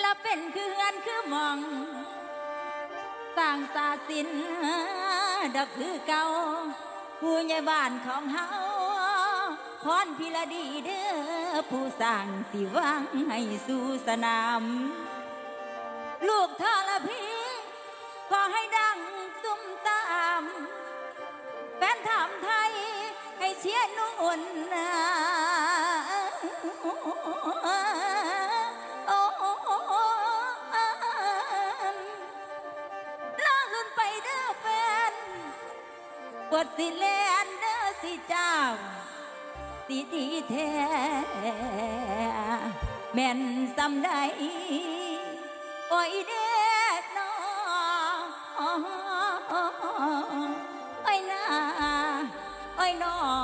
และเป็นคือเฮือนคือมอง ต่างศาสินดอกคือเก่าผู้ใหญ่บ้านของเฮาพรพิรดีเด้อผู้สร้างสิวังให้สู่สนาม ลูกทรพีขอให้ดังตุ้มตามแฟนถามไทยให้เชียร์นุ่นนะ ไปเด้อแฟนปวดสิแลนเด้อสิเจ้าสิดีแท้แม่นสำได้โอ้ยเด็ดนอโอ้ยนาโอ้ยนอง